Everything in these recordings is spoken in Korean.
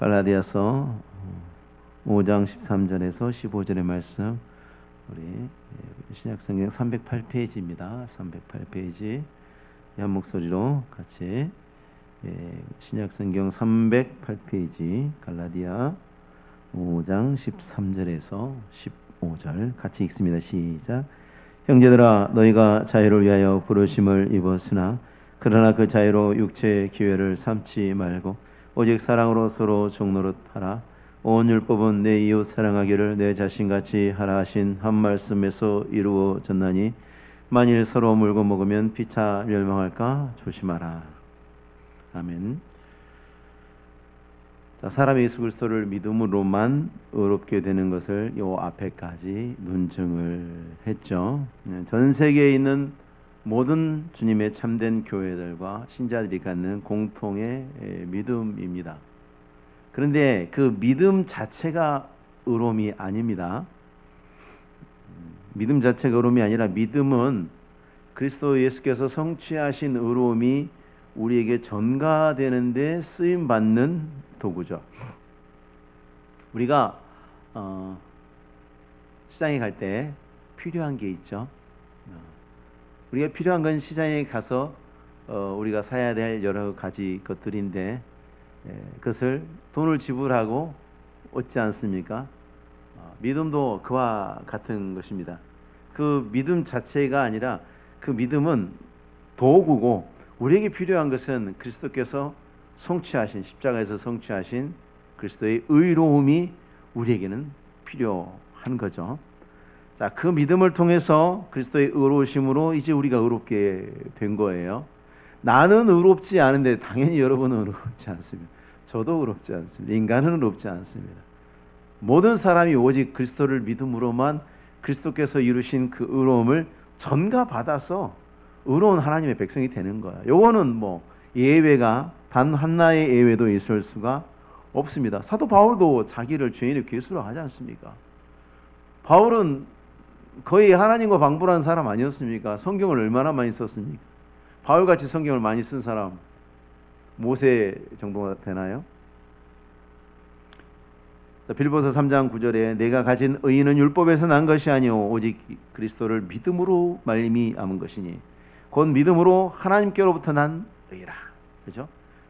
갈라디아서 5장 13절에서 15절의 말씀 우리 신약성경 308페이지입니다. 308페이지 한 목소리로 같이 신약성경 308페이지 갈라디아 5장 13절에서 15절 같이 읽습니다. 시작. 형제들아 너희가 자유를 위하여 부르심을 입었으나 그러나 그 자유로 육체의 기회를 삼지 말고 오직 사랑으로 서로 종노릇하라. 온 율법은 내 이웃 사랑하기를 내 자신같이 하라 하신 한 말씀에서 이루어졌나니 만일 서로 물고 먹으면 피차 멸망할까 조심하라. 아멘. 자, 사람이 예수 그리스도를 믿음으로만 의롭게 되는 것을 요 앞에까지 논증을 했죠. 네, 전 세계에 있는 모든 주님의 참된 교회들과 신자들이 갖는 공통의 믿음입니다. 그런데 그 믿음 자체가 의로움이 아닙니다. 믿음 자체가 의로움이 아니라 믿음은 그리스도 예수께서 성취하신 의로움이 우리에게 전가되는데 쓰임 받는 도구죠. 우리가 어, 시장에 갈 때 필요한 게 있죠. 어, 우리가 필요한 건 시장에 가서 어, 우리가 사야 될 여러 가지 것들인데 예, 그것을 돈을 지불하고 얻지 않습니까? 어, 믿음도 그와 같은 것입니다. 그 믿음 자체가 아니라 그 믿음은 도구고 우리에게 필요한 것은 그리스도께서 성취하신 십자가에서 성취하신 그리스도의 의로움이 우리에게는 필요한 거죠. 자, 그 믿음을 통해서 그리스도의 의로우심으로 이제 우리가 의롭게 된 거예요. 나는 의롭지 않은데 당연히 여러분은 의롭지 않습니다. 저도 의롭지 않습니다. 인간은 의롭지 않습니다. 모든 사람이 오직 그리스도를 믿음으로만 그리스도께서 이루신 그 의로움을 전가받아서 의로운 하나님의 백성이 되는 거야. 요거는 뭐 예외가 단 하나의 예외도 있을 수가 없습니다. 사도 바울도 자기를 죄인의 괴수로 하지 않습니까? 바울은 거의 하나님과 방불한 사람 아니었습니까? 성경을 얼마나 많이 썼습니까? 바울같이 성경을 많이 쓴 사람 모세 정도가 되나요? 빌보서 3장 9절에 내가 가진 의인은 율법에서 난 것이 아니오 오직 그리스도를 믿음으로 말미 암은 것이니 곧 믿음으로 하나님께로부터 난 의라. 그죠?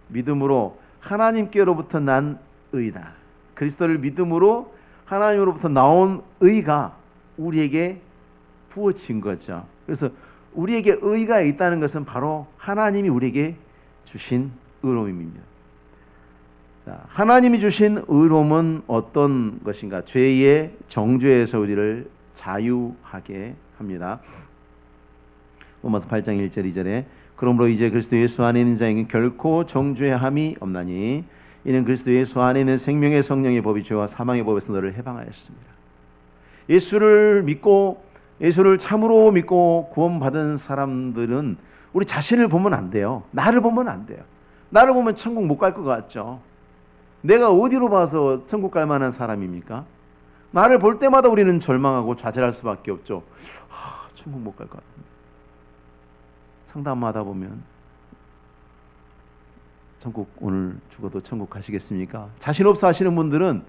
믿음으로 하나님께로부터 난 의다. 그리스도를 믿음으로 하나님으로부터 나온 의가 우리에게 부어진 거죠. 그래서 우리에게 의가 있다는 것은 바로 하나님이 우리에게 주신 의로움입니다. 자, 하나님이 주신 의로움은 어떤 것인가? 죄의 정죄에서 우리를 자유하게 합니다. 로마서 8장 1절 2절에 그러므로 이제 그리스도 예수 안에 있는 자에게 결코 정죄함이 없나니 이는 그리스도 예수 안에 있는 생명의 성령의 법이 죄와 사망의 법에서 너를 해방하였습니다. 예수를 믿고 예수를 참으로 믿고 구원받은 사람들은 우리 자신을 보면 안 돼요. 나를 보면 안 돼요. 나를 보면 천국 못 갈 것 같죠. 내가 어디로 봐서 천국 갈 만한 사람입니까? 나를 볼 때마다 우리는 절망하고 좌절할 수밖에 없죠. 아, 천국 못 갈 것 같습니다. 상담하다 보면 천국 오늘 죽어도 천국 가시겠습니까? 자신 없어 하시는 분들은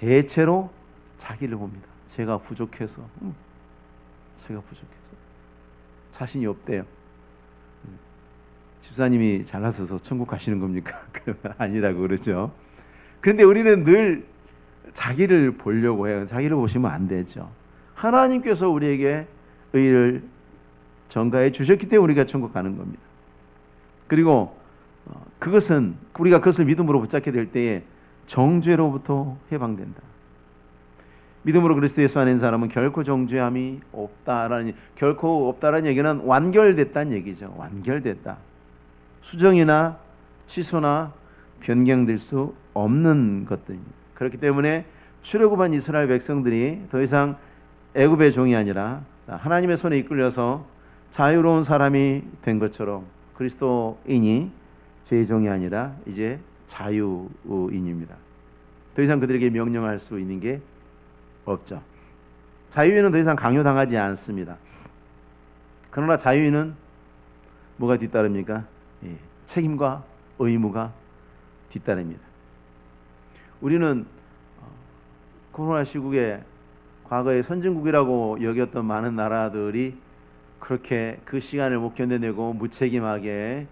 대체로 자기를 봅니다. 제가 부족해서, 음, 제가 부족해서 자신이 없대요. 음, 집사님이 잘나서서 천국 가시는 겁니까? 아니라고 그러죠. 그런데 우리는 늘 자기를 보려고 해요. 자기를 보시면 안 되죠. 하나님께서 우리에게 의를 전가해 주셨기 때문에 우리가 천국 가는 겁니다. 그리고 어, 그것은 우리가 그것을 믿음으로 붙잡게 될 때에 정죄로부터 해방된다. 믿음으로 그리스도 예수 안에 있는 사람은 결코 정죄함이 없다라는 결코 없다라는 얘기는 완결됐다는 얘기죠. 완결됐다. 수정이나 취소나 변경될 수 없는 것들입니다. 그렇기 때문에 출애굽한 이스라엘 백성들이 더 이상 애굽의 종이 아니라 하나님의 손에 이끌려서 자유로운 사람이 된 것처럼 그리스도인이 죄 종이 아니라 이제 자유인입니다. 더 이상 그들에게 명령할 수 있는 게 없죠. 자유인은 더 이상 강요당하지 않습니다. 그러나 자유인은 뭐가 뒤따릅니까? 예, 책임과 의무가 뒤따릅니다. 우리는 어, 코로나 시국에 과거에 선진국이라고 여겼던 많은 나라들이 그렇게 그 시간을 못 견뎌내고 무책임하게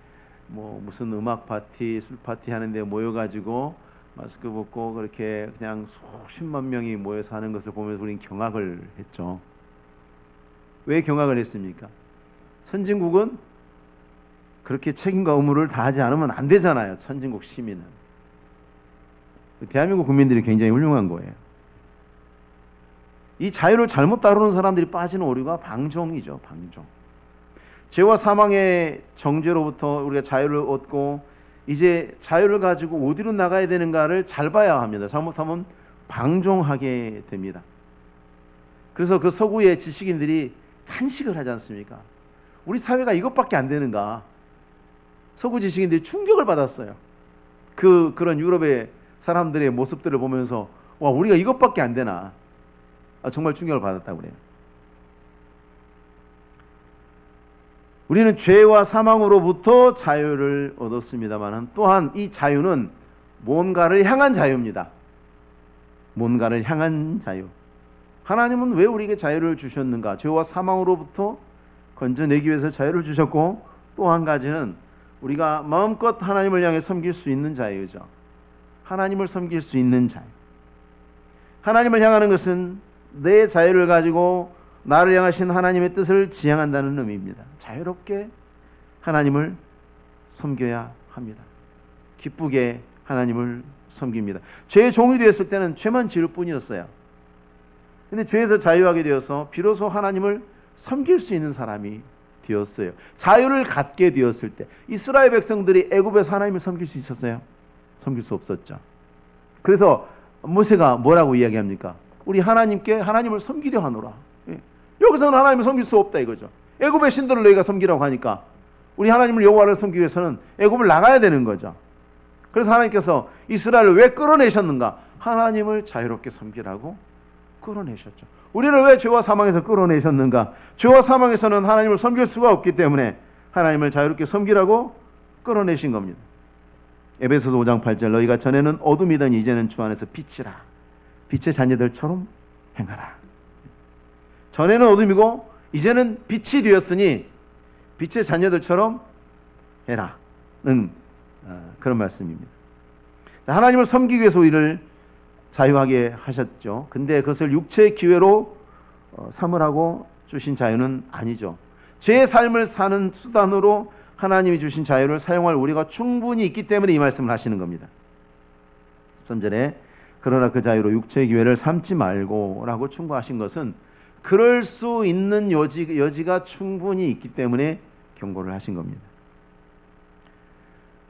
뭐 무슨 음악 파티, 술 파티 하는데 모여가지고 마스크 벗고 그렇게 그냥 수십만 명이 모여서 하는 것을 보면서 우리는 경악을 했죠. 왜 경악을 했습니까? 선진국은 그렇게 책임과 의무를 다하지 않으면 안 되잖아요. 선진국 시민은. 대한민국 국민들이 굉장히 훌륭한 거예요. 이 자유를 잘못 다루는 사람들이 빠지는 오류가 방종이죠, 방종. 죄와 사망의 정죄로부터 우리가 자유를 얻고 이제 자유를 가지고 어디로 나가야 되는가를 잘 봐야 합니다. 잘못하면 방종하게 됩니다. 그래서 그 서구의 지식인들이 탄식을 하지 않습니까? 우리 사회가 이것밖에 안 되는가? 서구 지식인들이 충격을 받았어요. 그 그런 유럽의 사람들의 모습들을 보면서 와 우리가 이것밖에 안 되나? 아, 정말 충격을 받았다고 그래요. 우리는 죄와 사망으로부터 자유를 얻었습니다만 또한 이 자유는 뭔가를 향한 자유입니다. 뭔가를 향한 자유. 하나님은 왜 우리에게 자유를 주셨는가? 죄와 사망으로부터 건져내기 위해서 자유를 주셨고 또 한 가지는 우리가 마음껏 하나님을 향해 섬길 수 있는 자유죠. 하나님을 섬길 수 있는 자유. 하나님을 향하는 것은 내 자유를 가지고 나를 향하신 하나님의 뜻을 지향한다는 의미입니다. 자유롭게 하나님을 섬겨야 합니다. 기쁘게 하나님을 섬깁니다. 죄의 종이 되었을 때는 죄만 지을 뿐이었어요. 근데 죄에서 자유하게 되어서 비로소 하나님을 섬길 수 있는 사람이 되었어요. 자유를 갖게 되었을 때 이스라엘 백성들이 애굽에서 하나님을 섬길 수 있었어요? 섬길 수 없었죠. 그래서 모세가 뭐라고 이야기합니까? 우리 하나님께 하나님을 섬기려 하노라. 예. 여기서는 하나님을 섬길 수 없다 이거죠. 애굽의 신들을 너희가 섬기라고 하니까 우리 하나님을 여호와를 섬기기 위해서는 애굽을 나가야 되는 거죠. 그래서 하나님께서 이스라엘을 왜 끌어내셨는가? 하나님을 자유롭게 섬기라고 끌어내셨죠. 우리를 왜 죄와 사망에서 끌어내셨는가? 죄와 사망에서는 하나님을 섬길 수가 없기 때문에 하나님을 자유롭게 섬기라고 끌어내신 겁니다. 에베소서 5장 8절 너희가 전에는 어둠이더니 이제는 주 안에서 빛이라 빛의 자녀들처럼 행하라. 전에는 어둠이고 이제는 빛이 되었으니 빛의 자녀들처럼 해라는 어, 그런 말씀입니다. 하나님을 섬기기 위해서 우리를 자유하게 하셨죠. 근데 그것을 육체의 기회로 어, 삼으라고 주신 자유는 아니죠. 제 삶을 사는 수단으로 하나님이 주신 자유를 사용할 우리가 충분히 있기 때문에 이 말씀을 하시는 겁니다. 3절에 그러나 그 자유로 육체의 기회를 삼지 말고라고 충고하신 것은 그럴 수 있는 여지, 여지가 충분히 있기 때문에 경고를 하신 겁니다.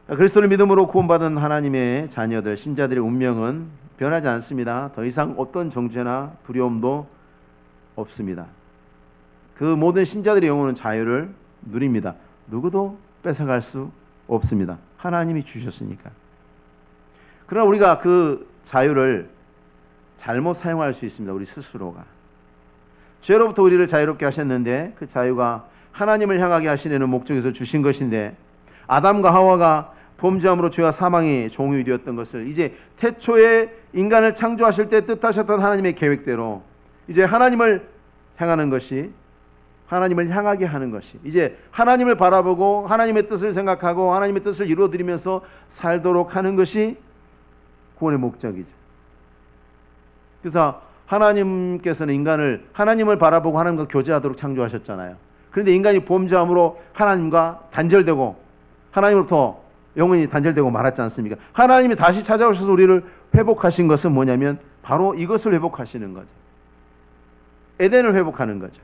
그리스도를 믿음으로 구원받은 하나님의 자녀들, 신자들의 운명은 변하지 않습니다. 더 이상 어떤 정죄나 두려움도 없습니다. 그 모든 신자들의 영혼은 자유를 누립니다. 누구도 뺏어갈 수 없습니다. 하나님이 주셨으니까. 그러나 우리가 그 자유를 잘못 사용할 수 있습니다. 우리 스스로가. 죄로부터 우리를 자유롭게 하셨는데 그 자유가 하나님을 향하게 하시려는 목적에서 주신 것인데 아담과 하와가 범죄함으로 죄와 사망이 종이 되었던 것을 이제 태초에 인간을 창조하실 때 뜻하셨던 하나님의 계획대로 이제 하나님을 향하는 것이 하나님을 향하게 하는 것이 이제 하나님을 바라보고 하나님의 뜻을 생각하고 하나님의 뜻을 이루어드리면서 살도록 하는 것이 구원의 목적이죠. 그래서 하나님께서는 인간을 하나님을 바라보고 하나님과 교제하도록 창조하셨잖아요. 그런데 인간이 범죄함으로 하나님과 단절되고 하나님으로부터 영원히 단절되고 말았지 않습니까? 하나님이 다시 찾아오셔서 우리를 회복하신 것은 뭐냐면 바로 이것을 회복하시는 거죠. 에덴을 회복하는 거죠.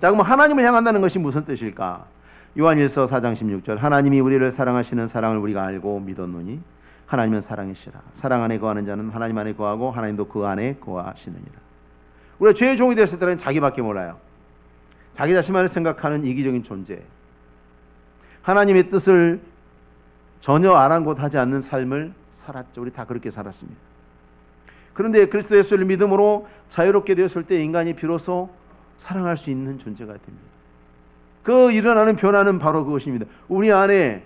자, 그럼 하나님을 향한다는 것이 무슨 뜻일까? 요한일서 4장 16절 하나님이 우리를 사랑하시는 사랑을 우리가 알고 믿었노니 하나님은 사랑이시라. 사랑 안에 거하는 자는 하나님 안에 거하고 하나님도 그 안에 거하시느니라. 우리가 죄의 종이 됐을 때는 자기밖에 몰라요. 자기 자신만을 생각하는 이기적인 존재. 하나님의 뜻을 전혀 아랑곳하지 않는 삶을 살았죠. 우리 다 그렇게 살았습니다. 그런데 그리스도 예수를 믿음으로 자유롭게 되었을 때 인간이 비로소 사랑할 수 있는 존재가 됩니다. 그 일어나는 변화는 바로 그것입니다. 우리 안에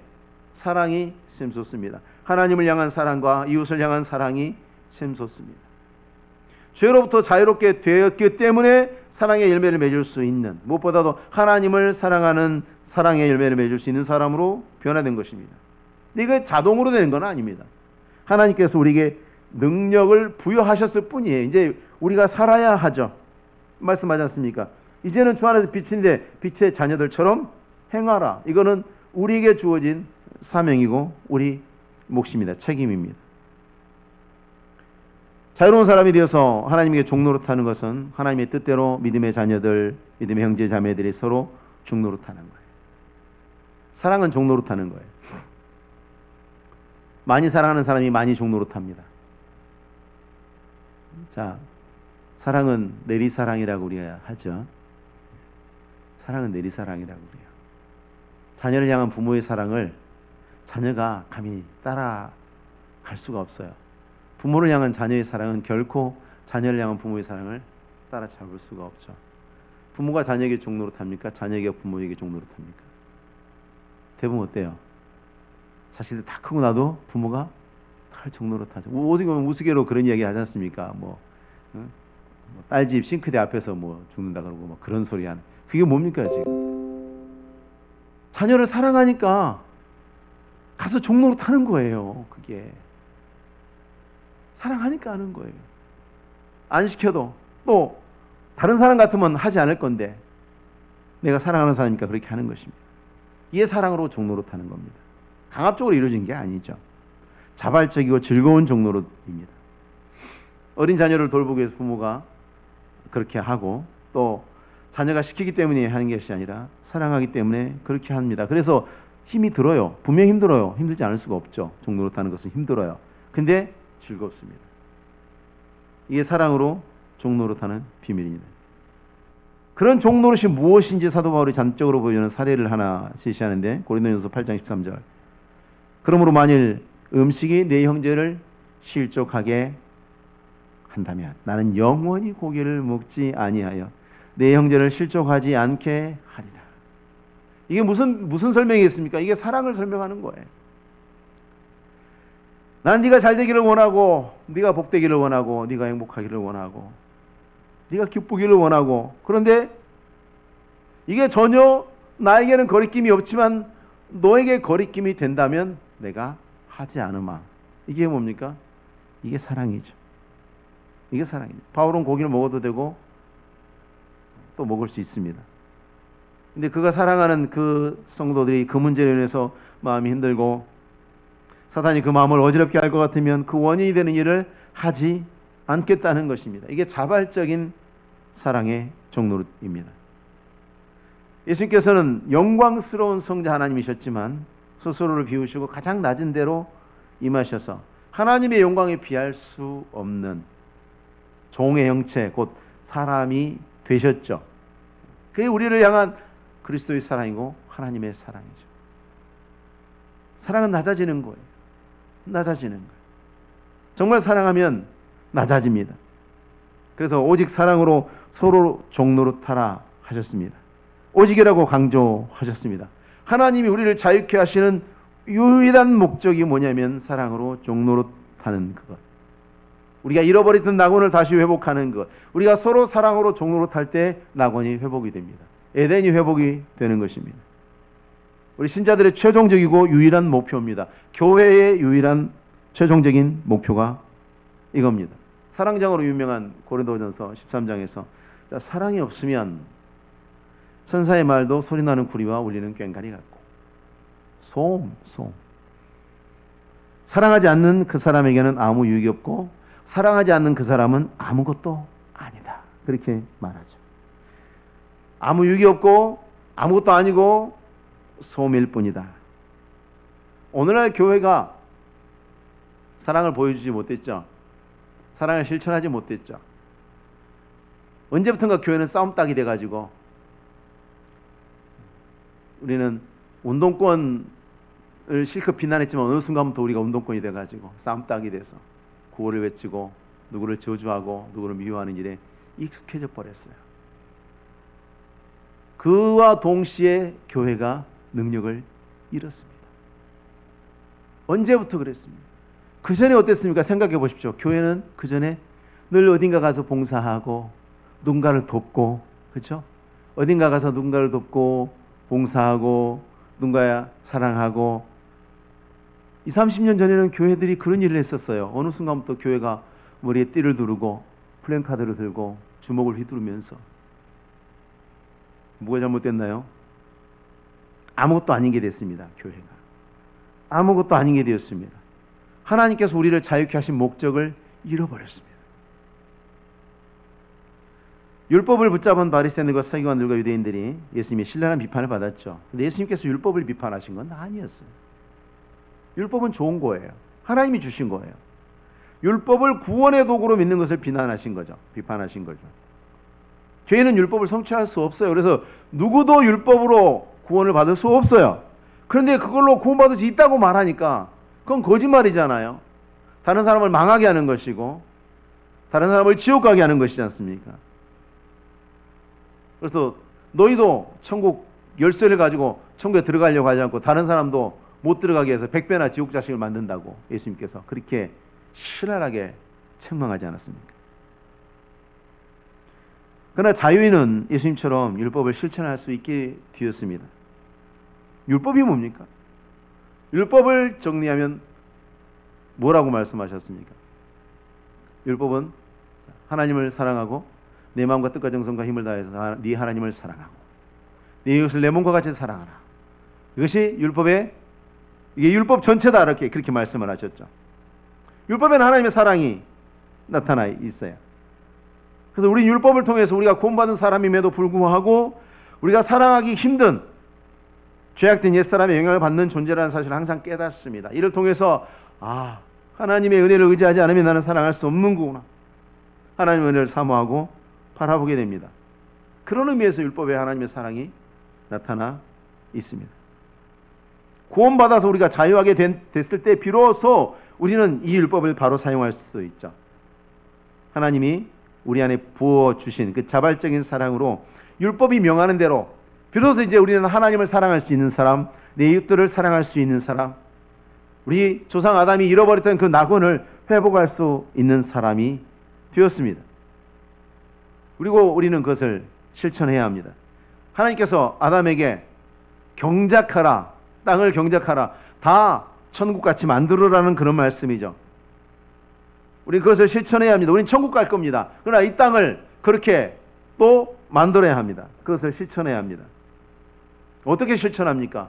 사랑이 샘솟습니다. 하나님을 향한 사랑과 이웃을 향한 사랑이 샘솟습니다. 죄로부터 자유롭게 되었기 때문에 사랑의 열매를 맺을 수 있는 무엇보다도 하나님을 사랑하는 사랑의 열매를 맺을 수 있는 사람으로 변화된 것입니다. 이게 자동으로 되는 건 아닙니다. 하나님께서 우리에게 능력을 부여하셨을 뿐이에요. 이제 우리가 살아야 하죠. 말씀하지 않습니까? 이제는 주 안에서 빛인데 빛의 자녀들처럼 행하라. 이거는 우리에게 주어진 사명이고 우리 몫입니다. 책임입니다. 자유로운 사람이 되어서 하나님에게 종노릇하는 것은 하나님의 뜻대로 믿음의 자녀들, 믿음의 형제 자매들이 서로 종노릇하는 거예요. 사랑은 종노릇하는 거예요. 많이 사랑하는 사람이 많이 종노릇합니다. 자, 사랑은 내리사랑이라고 우리가 하죠. 사랑은 내리사랑이라고 그래요. 자녀를 향한 부모의 사랑을 자녀가 감히 따라갈 수가 없어요. 부모를 향한 자녀의 사랑은 결코 자녀를 향한 부모의 사랑을 따라잡을 수가 없죠. 부모가 자녀에게 종노릇합니까? 자녀에게 부모에게 종노릇합니까? 대부분 어때요? 자식들 다 크고 나도 부모가 다 종노릇하죠. 어떻게 보면 우스개로 그런 이야기 하지 않습니까? 뭐, 응? 뭐 딸집 싱크대 앞에서 뭐 죽는다 그러고 뭐 그런 소리 하는 그게 뭡니까 지금? 자녀를 사랑하니까 가서 종로로 타는 거예요. 그게 사랑하니까 하는 거예요. 안 시켜도 또 다른 사람 같으면 하지 않을 건데 내가 사랑하는 사람이니까 그렇게 하는 것입니다. 이게 사랑으로 종로로 타는 겁니다. 강압적으로 이루어진 게 아니죠. 자발적이고 즐거운 종로로입니다. 어린 자녀를 돌보기 위해서 부모가 그렇게 하고 또 자녀가 시키기 때문에 하는 것이 아니라 사랑하기 때문에 그렇게 합니다. 그래서 힘이 들어요. 분명 힘들어요. 힘들지 않을 수가 없죠. 종로로 타는 것은 힘들어요. 근데 즐겁습니다. 이게 사랑으로 종로로 타는 비밀입니다. 그런 종노릇이 무엇인지 사도 바울이 잔적으로 보여주는 사례를 하나 제시하는데 고린도전서 8장 13절. 그러므로 만일 음식이 내 형제를 실족하게 한다면 나는 영원히 고기를 먹지 아니하여 내 형제를 실족하지 않게 하리라. 이게 무슨 무슨 설명이겠습니까? 이게 사랑을 설명하는 거예요. 난 네가 잘 되기를 원하고 네가 복되기를 원하고 네가 행복하기를 원하고 네가 기쁘기를 원하고 그런데 이게 전혀 나에게는 거리낌이 없지만 너에게 거리낌이 된다면 내가 하지 않으마. 이게 뭡니까? 이게 사랑이죠. 이게 사랑입니다. 바울은 고기를 먹어도 되고 또 먹을 수 있습니다. 근데 그가 사랑하는 그 성도들이 그 문제로 인해서 마음이 힘들고 사단이 그 마음을 어지럽게 할 것 같으면 그 원인이 되는 일을 하지 않겠다는 것입니다. 이게 자발적인 사랑의 종로입니다. 예수님께서는 영광스러운 성자 하나님이셨지만 스스로를 비우시고 가장 낮은 데로 임하셔서 하나님의 영광에 비할 수 없는 종의 형체 곧 사람이 되셨죠. 그게 우리를 향한 그리스도의 사랑이고 하나님의 사랑이죠. 사랑은 낮아지는 거예요. 낮아지는 거예요. 정말 사랑하면 낮아집니다. 그래서 오직 사랑으로 서로 종로로 타라 하셨습니다. 오직이라고 강조하셨습니다. 하나님이 우리를 자유케 하시는 유일한 목적이 뭐냐면 사랑으로 종로로 타는 그것. 우리가 잃어버렸던 낙원을 다시 회복하는 것. 우리가 서로 사랑으로 종로로 탈때 낙원이 회복이 됩니다. 에덴이 회복이 되는 것입니다. 우리 신자들의 최종적이고 유일한 목표입니다. 교회의 유일한 최종적인 목표가 이겁니다. 사랑장으로 유명한 고린도전서 13장에서 사랑이 없으면 천사의 말도 소리나는 구리와 울리는 꽹과리 같고 소음, 소음. 사랑하지 않는 그 사람에게는 아무 유익이 없고 사랑하지 않는 그 사람은 아무것도 아니다. 그렇게 말하죠. 아무 유익이 없고 아무것도 아니고 소음일 뿐이다. 오늘날 교회가 사랑을 보여주지 못했죠. 사랑을 실천하지 못했죠. 언제부턴가 교회는 싸움닭이 돼가지고 우리는 운동권을 실컷 비난했지만 어느 순간부터 우리가 운동권이 돼가지고 싸움닭이 돼서 구호를 외치고 누구를 저주하고 누구를 미워하는 일에 익숙해져 버렸어요. 그와 동시에 교회가 능력을 잃었습니다. 언제부터 그랬습니까? 그 전에 어땠습니까? 생각해 보십시오. 교회는 그 전에 늘 어딘가 가서 봉사하고 누군가를 돕고 그렇죠? 어딘가 가서 누군가를 돕고 봉사하고 누군가 사랑하고 2, 30년 전에는 교회들이 그런 일을 했었어요. 어느 순간부터 교회가 머리에 띠를 두르고 플랜카드를 들고 주먹을 휘두르면서 뭐가 잘못됐나요? 아무것도 아닌 게 됐습니다. 교회가. 아무것도 아닌 게 되었습니다. 하나님께서 우리를 자유케 하신 목적을 잃어버렸습니다. 율법을 붙잡은 바리새인들과 서기관들과 유대인들이 예수님의 신랄한 비판을 받았죠. 근데 예수님께서 율법을 비판하신 건 아니었어요. 율법은 좋은 거예요. 하나님이 주신 거예요. 율법을 구원의 도구로 믿는 것을 비난하신 거죠. 비판하신 거죠. 죄인은 율법을 성취할 수 없어요. 그래서 누구도 율법으로 구원을 받을 수 없어요. 그런데 그걸로 구원받을 수 있다고 말하니까 그건 거짓말이잖아요. 다른 사람을 망하게 하는 것이고 다른 사람을 지옥 가게 하는 것이지 않습니까? 그래서 너희도 천국 열쇠를 가지고 천국에 들어가려고 하지 않고 다른 사람도 못 들어가게 해서 백배나 지옥 자식을 만든다고 예수님께서 그렇게 신랄하게 책망하지 않았습니까? 그러나 자유인은 예수님처럼 율법을 실천할 수 있게 되었습니다. 율법이 뭡니까? 율법을 정리하면 뭐라고 말씀하셨습니까? 율법은 하나님을 사랑하고 내 마음과 뜻과 정성과 힘을 다해서 네 하나님을 사랑하고 네 이웃을 내 몸과 같이 사랑하라. 이것이 율법의 이게 율법 전체다 이렇게 그렇게 말씀을 하셨죠. 율법에는 하나님의 사랑이 나타나 있어요. 그래서 우리 율법을 통해서 우리가 구원받은 사람임에도 불구하고 우리가 사랑하기 힘든 죄악된 옛사람의 영향을 받는 존재라는 사실을 항상 깨닫습니다. 이를 통해서 아 하나님의 은혜를 의지하지 않으면 나는 사랑할 수 없는구나. 하나님의 은혜를 사모하고 바라보게 됩니다. 그런 의미에서 율법에 하나님의 사랑이 나타나 있습니다. 구원받아서 우리가 자유하게 된, 됐을 때 비로소 우리는 이 율법을 바로 사용할 수 있죠. 하나님이 우리 안에 부어 주신 그 자발적인 사랑으로 율법이 명하는 대로 비로소 이제 우리는 하나님을 사랑할 수 있는 사람, 내 이웃들을 사랑할 수 있는 사람, 우리 조상 아담이 잃어버렸던 그 낙원을 회복할 수 있는 사람이 되었습니다. 그리고 우리는 그것을 실천해야 합니다. 하나님께서 아담에게 경작하라, 땅을 경작하라, 다 천국같이 만들어라는 그런 말씀이죠. 우리 그것을 실천해야 합니다. 우리는 천국 갈 겁니다. 그러나 이 땅을 그렇게 또 만들어야 합니다. 그것을 실천해야 합니다. 어떻게 실천합니까?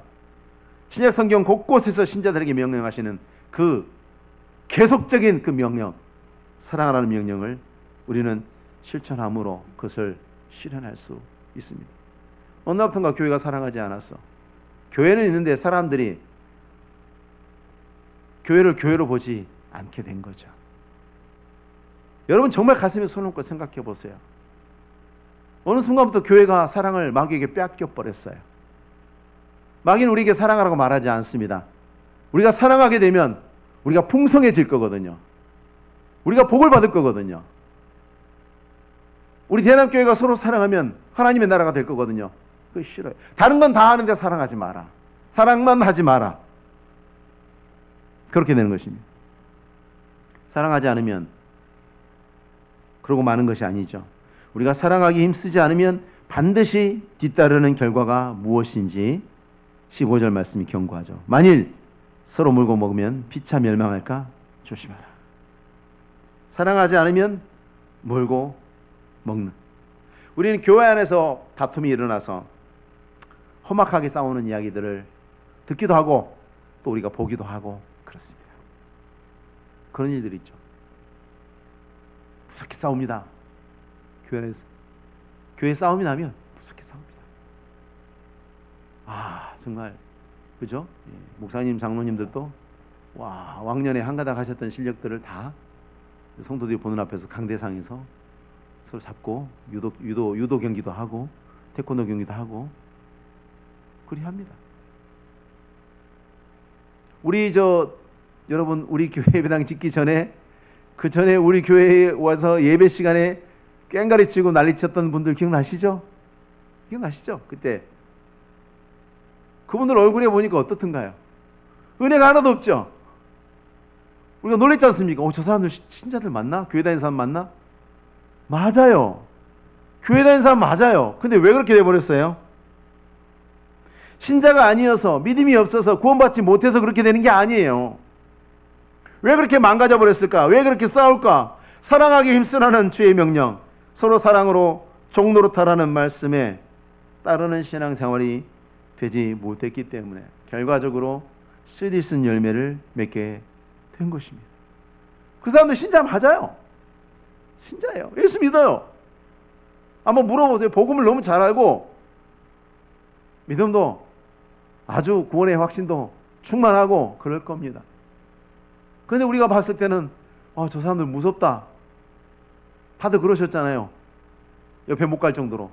신약 성경 곳곳에서 신자들에게 명령하시는 그 계속적인 그 명령, 사랑하라는 명령을 우리는 실천함으로 그것을 실현할 수 있습니다. 어느 날부턴가 교회가 사랑하지 않았어. 교회는 있는데 사람들이 교회를 교회로 보지 않게 된 거죠. 여러분 정말 가슴에 손 얹고 생각해 보세요. 어느 순간부터 교회가 사랑을 마귀에게 빼앗겨 버렸어요. 마귀는 우리에게 사랑하라고 말하지 않습니다. 우리가 사랑하게 되면 우리가 풍성해질 거거든요. 우리가 복을 받을 거거든요. 우리 대남교회가 서로 사랑하면 하나님의 나라가 될 거거든요. 그거 싫어요. 다른 건 다 하는데 사랑하지 마라. 사랑만 하지 마라. 그렇게 되는 것입니다. 사랑하지 않으면 그러고 마는 것이 아니죠. 우리가 사랑하기 힘쓰지 않으면 반드시 뒤따르는 결과가 무엇인지 15절 말씀이 경고하죠. 만일 서로 물고 먹으면 피차 멸망할까 조심하라. 사랑하지 않으면 물고 먹는. 우리는 교회 안에서 다툼이 일어나서 험악하게 싸우는 이야기들을 듣기도 하고 또 우리가 보기도 하고 그렇습니다. 그런 일들이 있죠. 무섭게 싸웁니다. 교회 안에서. 교회 싸움이 나면 무섭게 싸웁니다. 아, 정말 그죠? 예, 목사님, 장로님들도 와 왕년에 한가닥 하셨던 실력들을 다 성도들이 보는 앞에서 강대상에서 서로 잡고 유도 유도 유도 경기도 하고 태권도 경기도 하고 그리 합니다. 우리 저 여러분 우리 교회 예배당 짓기 전에 그 전에 우리 교회에 와서 예배 시간에 깽가리 치고 난리 쳤던 분들 기억나시죠? 기억나시죠? 그때 그분들 얼굴에 보니까 어떻든가요? 은혜가 하나도 없죠. 우리가 놀랬지 않습니까? 어, 저 사람들 시- 신자들 맞나? 교회 다니는 사람 맞나? 맞아요. 교회 다니는 사람 맞아요. 근데 왜 그렇게 돼버렸어요? 신자가 아니어서 믿음이 없어서 구원받지 못해서 그렇게 되는 게 아니에요. 왜 그렇게 망가져 버렸을까? 왜 그렇게 싸울까? 사랑하기 힘쓰라는 주의 명령, 서로 사랑으로 종노릇하라는 말씀에 따르는 신앙생활이 되지 못했기 때문에 결과적으로 쓰디쓴 열매를 맺게 된 것입니다. 그 사람들 신자 맞아요. 신자예요. 예수 믿어요. 한번 물어보세요. 복음을 너무 잘 알고 믿음도 아주 구원의 확신도 충만하고 그럴 겁니다. 근데 우리가 봤을 때는 아, 저 사람들 무섭다. 다들 그러셨잖아요. 옆에 못 갈 정도로.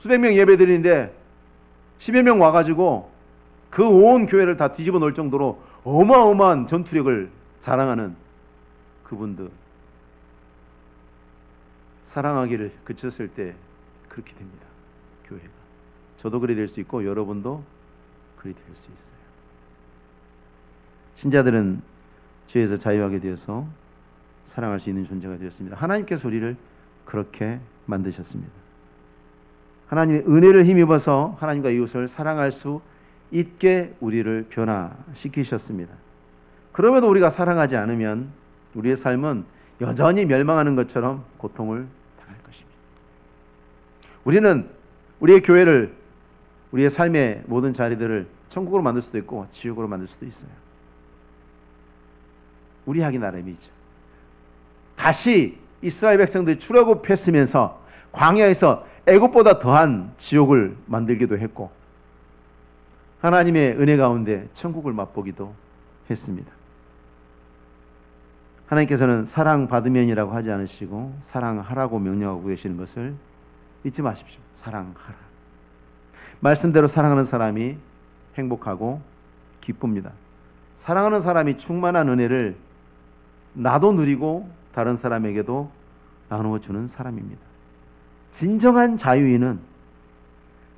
수백 명 예배 드리는데 10여 명 와가지고 그 온 교회를 다 뒤집어 놓을 정도로 어마어마한 전투력을 자랑하는 그분들. 사랑하기를 그쳤을 때 그렇게 됩니다. 교회가. 저도 그리 될 수 있고 여러분도 그리 될 수 있어요. 신자들은 죄에서 자유하게 되어서 사랑할 수 있는 존재가 되었습니다. 하나님께서 우리를 그렇게 만드셨습니다. 하나님의 은혜를 힘입어서 하나님과 이웃을 사랑할 수 있게 우리를 변화시키셨습니다. 그럼에도 우리가 사랑하지 않으면 우리의 삶은 여전히 멸망하는 것처럼 고통을 당할 것입니다. 우리는 우리의 교회를 우리의 삶의 모든 자리들을 천국으로 만들 수도 있고 지옥으로 만들 수도 있어요. 우리 하기 나름이죠. 다시 이스라엘 백성들이 출애굽했으면서 광야에서 애굽보다 더한 지옥을 만들기도 했고 하나님의 은혜 가운데 천국을 맛보기도 했습니다. 하나님께서는 사랑 받으면이라고 하지 않으시고 사랑하라고 명령하고 계시는 것을 잊지 마십시오. 사랑하라. 말씀대로 사랑하는 사람이 행복하고 기쁩니다. 사랑하는 사람이 충만한 은혜를 나도 누리고 다른 사람에게도 나누어 주는 사람입니다. 진정한 자유인은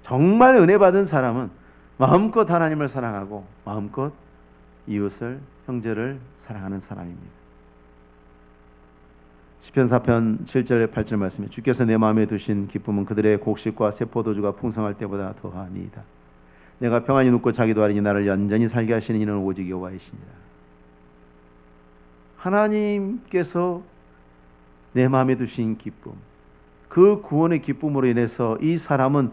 정말 은혜 받은 사람은 마음껏 하나님을 사랑하고 마음껏 이웃을 형제를 사랑하는 사람입니다. 시편 4편 7절 8절 말씀에 주께서 내 마음에 두신 기쁨은 그들의 곡식과 새 포도주가 풍성할 때보다 더하니이다. 내가 평안히 눕고 자기도 하리니 나를 얌전히 살게 하시는 이는 오직 여호와이시니라. 하나님께서 내 마음에 두신 기쁨, 그 구원의 기쁨으로 인해서 이 사람은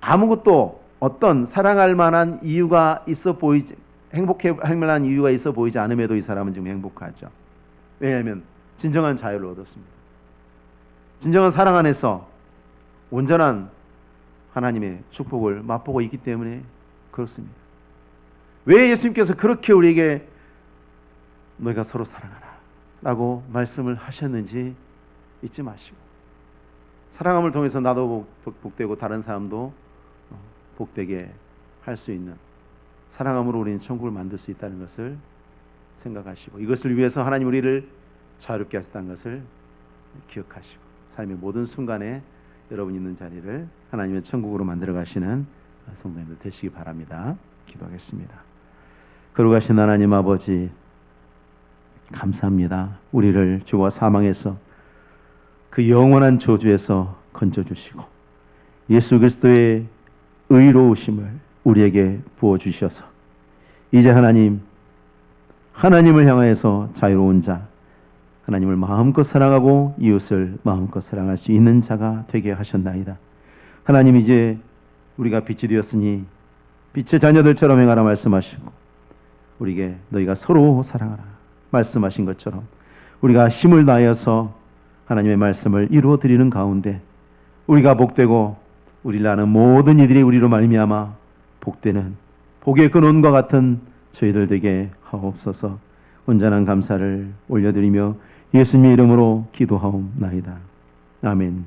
아무것도 어떤 사랑할 만한 이유가 있어 보이지 행복해 할 만한 이유가 있어 보이지 않음에도 이 사람은 지금 행복하죠. 왜냐하면 진정한 자유를 얻었습니다. 진정한 사랑 안에서 온전한 하나님의 축복을 맛보고 있기 때문에 그렇습니다. 왜 예수님께서 그렇게 우리에게 너희가 서로 사랑하라 라고 말씀을 하셨는지 잊지 마시고 사랑함을 통해서 나도 복- 복되고 다른 사람도 어, 복되게 할 수 있는 사랑함으로 우리는 천국을 만들 수 있다는 것을 생각하시고 이것을 위해서 하나님 우리를 자유롭게 하셨다는 것을 기억하시고 삶의 모든 순간에 여러분 있는 자리를 하나님의 천국으로 만들어 가시는 성도님들 되시기 바랍니다. 기도하겠습니다. 거룩하신 하나님 아버지 감사합니다. 우리를 주와 사망에서 그 영원한 저주에서 건져 주시고 예수 그리스도의 의로우심을 우리에게 부어 주셔서 이제 하나님 하나님을 향하여서 자유로운 자 하나님을 마음껏 사랑하고 이웃을 마음껏 사랑할 수 있는 자가 되게 하셨나이다. 하나님 이제 우리가 빛이 되었으니 빛의 자녀들처럼 행하라 말씀하시고 우리에게 너희가 서로 사랑하라 말씀하신 것처럼 우리가 힘을 다하여서 하나님의 말씀을 이루어 드리는 가운데 우리가 복되고 우리를 아는 모든 이들이 우리로 말미암아 복되는 복의 근원과 같은 저희들 되게 하옵소서 온전한 감사를 올려드리며 예수님의 이름으로 기도하옵나이다. 아멘.